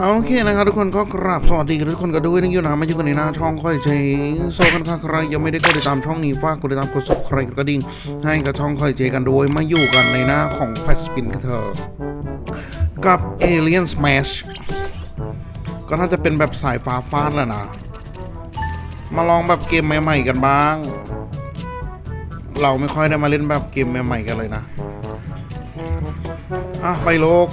โอเคนะครับทุกคนก็กราบสวัสดีกันทุกคนกันด้วยนะอยู่นะมาอยู่กันในหน้าช่องค่อยเชยโซกันค่ะใครยังไม่ได้กดติดตามช่องนี้ฝากกดติดตามกด subscribe กดกระดิ่งให้กับช่องค่อยเจกันด้วยมาอยู่กันในหน้าของแฟชสปินกันเถอะกับ Alien Smash ก็น่าจะเป็นแบบสายฟ้าฟาดแหละนะ มาลองแบบเกมใหม่ ๆ กันบ้าง เราไม่ค่อยได้มาเล่นแบบเกมใหม่ ๆ กันเลยนะ อะไปโลก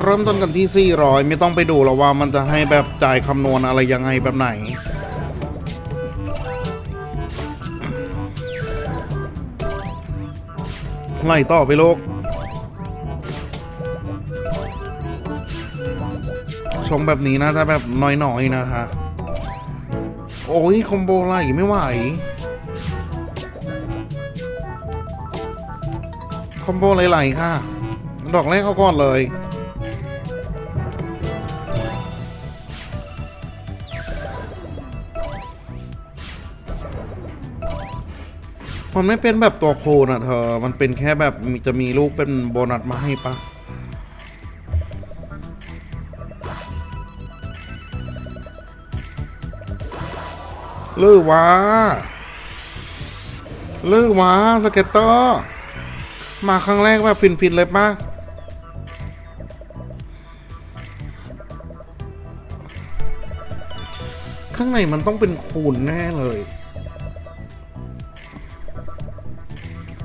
เริ่มต้นกันที่ 400 ไม่ต้องไปดูหรอกว่ามันจะให้แบบจ่ายคำนวณอะไรยังไงแบบไหน ไล่ต่อไปโลกชมแบบนี้นะจะแบบน้อยๆนะคะ โอ้ยคอมโบไล่ไม่ไหวคอมโบไหลๆค่ะ ดอกแรกเอาก่อนเลย มันไม่เป็นแบบตัวโคนอะเธอ มันเป็นแค่แบบมีจะมีลูกเป็นโบนัสมาให้ปะลือวะลือวะสเก็ตเตอร์ มาครั้งแรกแบบฟินๆเลยปะข้างในมันต้องเป็นคูณแน่เลย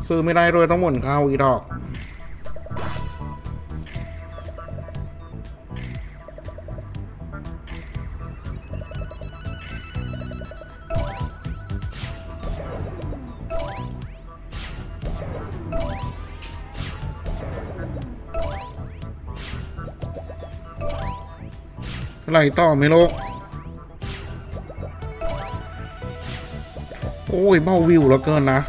ซื้อไม่ได้ด้วยต้องหมุนเข้าอีดอก ไหลต่อไหมลูกโอ้ยเบ้าวิวแล้วเกินนะ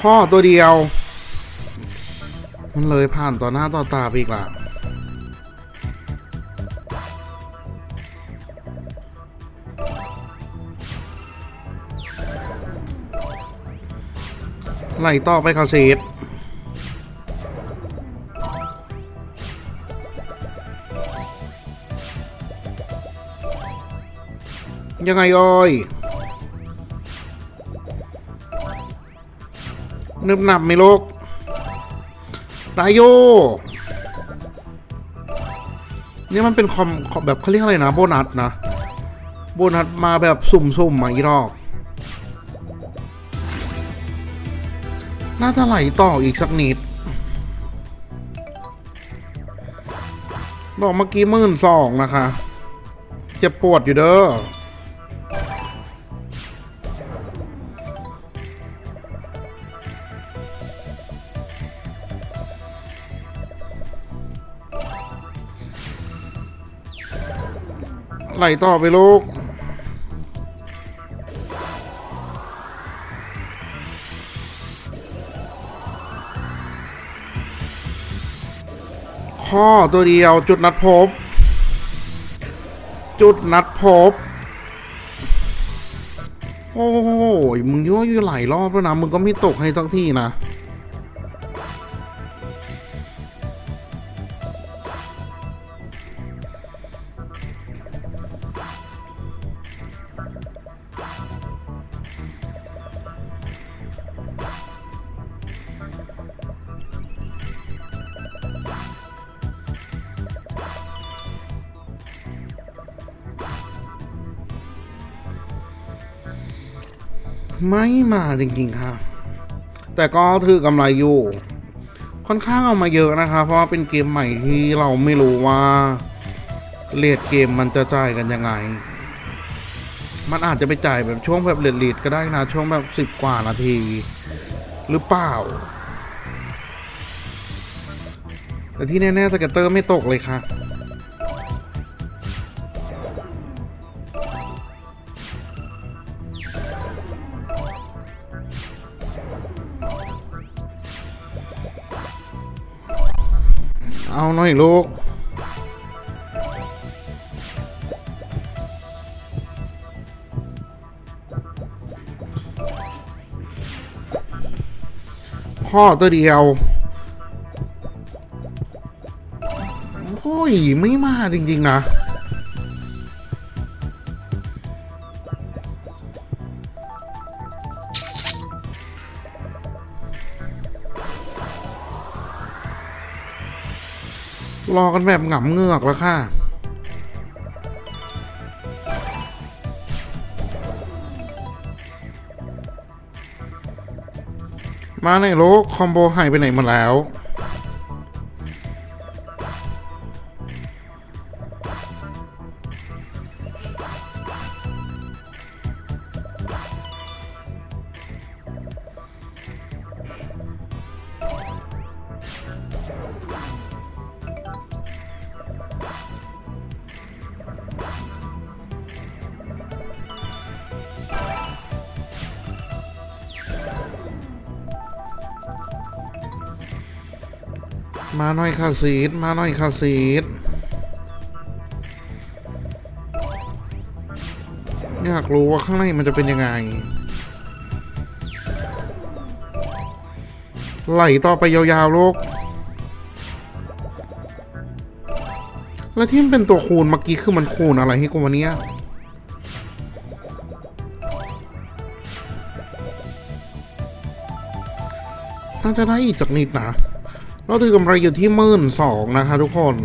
ข้อตัวเดียว มันเลยผ่านต่อหน้าต่อตาไปอีกละไหลต่อไปเขาเศษยังไงอ้ย นึบหนับไหมลูกตายโย นี่มันเป็นคอมแบบเขาเรียกอะไรนะ โบนัสนะ โบนัสมาแบบสุ่มๆมาอีกรอบน่าจะไหลต่ออีกสักนิด ดอกเมื่อกี้หมื่นสองนะคะ เจ็บปวดอยู่เด้อ ไหลต่อไปลูกข้อตัวเดียวจุดนัดพบ จุดนัดพบ โอ้ยมึงยั่วอยู่หลายรอบแล้วนะ มึงก็ไม่ตกให้สักทีนะ ไม่มาจริงๆค่ะ แต่ก็ถือกำไรอยู่ ค่อนข้างเอามาเยอะนะคะ เพราะว่าเป็นเกมใหม่ที่เราไม่รู้ว่าเลทเกมมันจะจ่ายกันยังไง มันอาจจะไปจ่ายแบบช่วงแบบเลดๆก็ได้นะ ช่วงแบบสิบกว่านาที หรือเปล่า แต่ที่แน่ๆสเก็ตเตอร์ไม่ตกเลยค่ะ เอาหน่อยลูก พ่อตัวเดียว โอ้ย ไม่มาจริง ๆ นะ รอกันแบบหงำเงือกแล้วค่ะ มาในโลกคอมโบหายไปไหนหมดแล้ว มาหน่อยค่ะซีดมาหน่อยค่ะซีดอยากรู้ว่าข้างในมันจะเป็นยังไง ไหลต่อไปยาวๆลูกแล้วที่มันเป็นตัวคูณเมื่อกี้คือมันคูณอะไรให้กูวันนี้น่าจะได้อีกสักนิดนะ เราถือกำไรอยู่ที่หมื่นสองนะคะทุกคน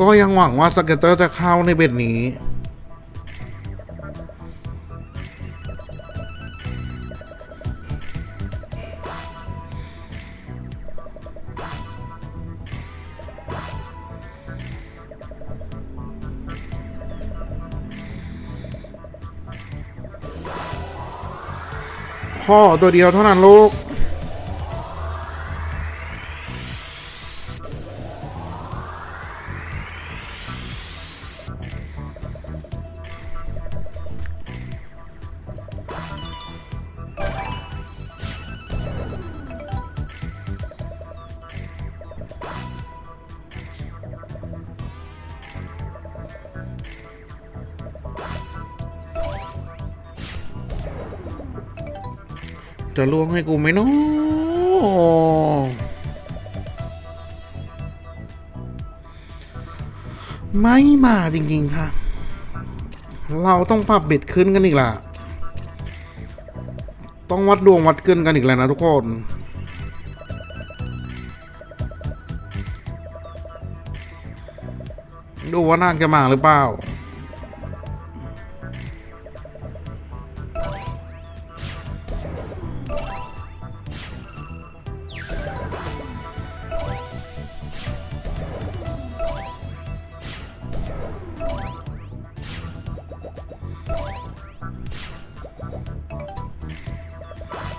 ก็ยังหวังว่าสเก็ตเตอร์จะเข้าในเบ็ดนี้ พ่อตัวเดียวเท่านั้นลูก จะล่วงให้กูไหมเนาะไม่มาจริงๆค่ะ เราต้องปรับเบ็ดขึ้นกันอีกล่ะ ต้องวัดดวงวัดเกินกันอีกแล้วนะทุกคนดูว่านางจะมาหรือเปล่า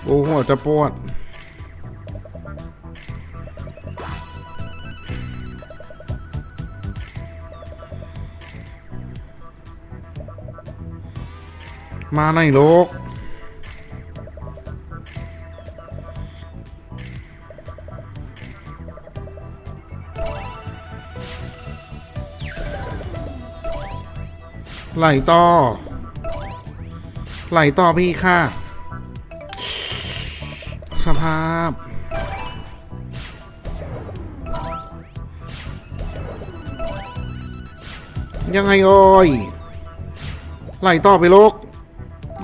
โอ้หัวจะปวด มาในโลกไหลต่อไหลต่อพี่ค่ะ สภาพ ยังไงโอยไหลต่อไปลูก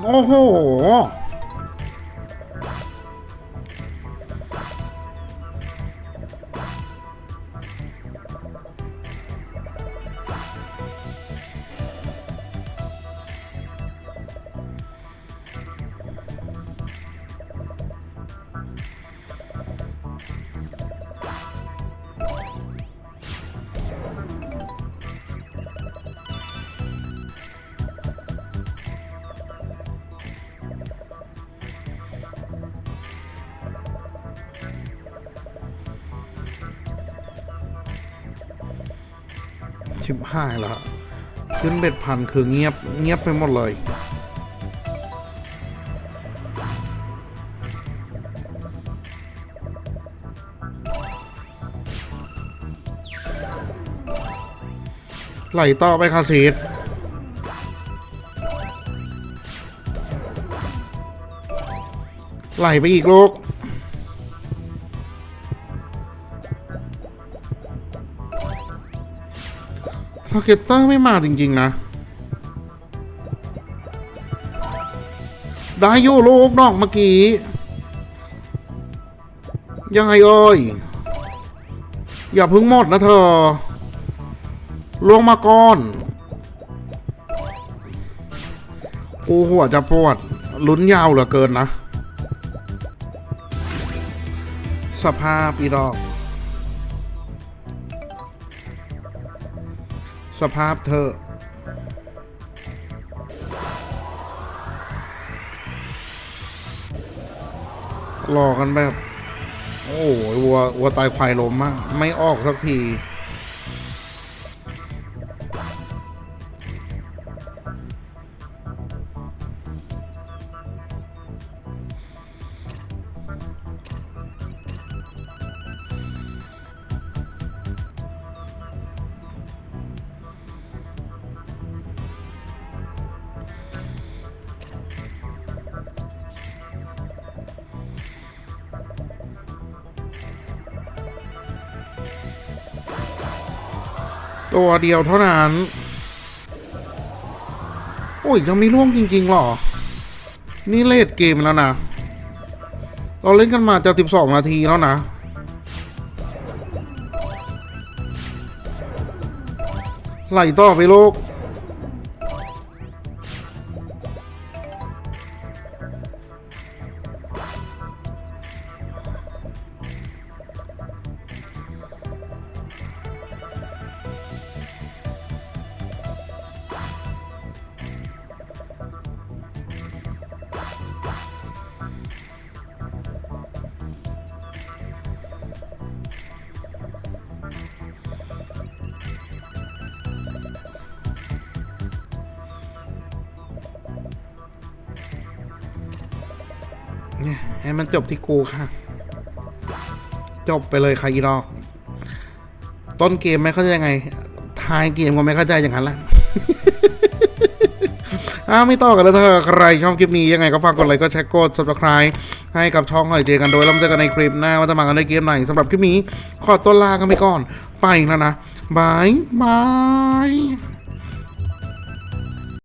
โอ้โห ชิบหายแล้วขึ้นเบ็ดพันคือเงียบเงียบไปหมดเลยไหลต่อไปคาซีดไหลไปอีกลูก สเก็ตเตอร์ไม่มาจริง ๆ นะ ได้อยู่ลูกดอกเมื่อกี้ ยังไงเอ้ย อย่าพึ่งหมดนะเธอลวงมาก่อนกูหัวจะปวดลุ้นยาวเหลือเกินนะ สภาพอีดอก สภาพเธอ รอกันแบบ โอ้โหวัววัวตายควายล้มมาก ไม่ออกสักที ตัวเดียวเท่านั้น โอ้ย ยังไม่ร่วงจริง ๆ หรอ นี่เลดเกมแล้วนะ เราเล่นกันมาจะ 12 นาทีแล้วนะ ไหลต่อไปลูก ให้มันจบที่กูค่ะ จบไปเลยค่ะอีดอกต้นเกมไม่เข้าใจยังไงท้ายเกมก็ไม่เข้าใจอย่างนั้นแหละอ้าไม่ต่อกันแล้วเธอใครชอบคลิปนี้ยังไงก็ฝากกดไลค์ก็แชร์กด subscribe ให้กับช่องหอยเจกันโดยแล้วมาเจอกันในคลิปหน้าว่าจะมากันในเกมไหนสำหรับคลิปนี้ ขอตัวลากันไปก่อน ไปแล้วนะบายบาย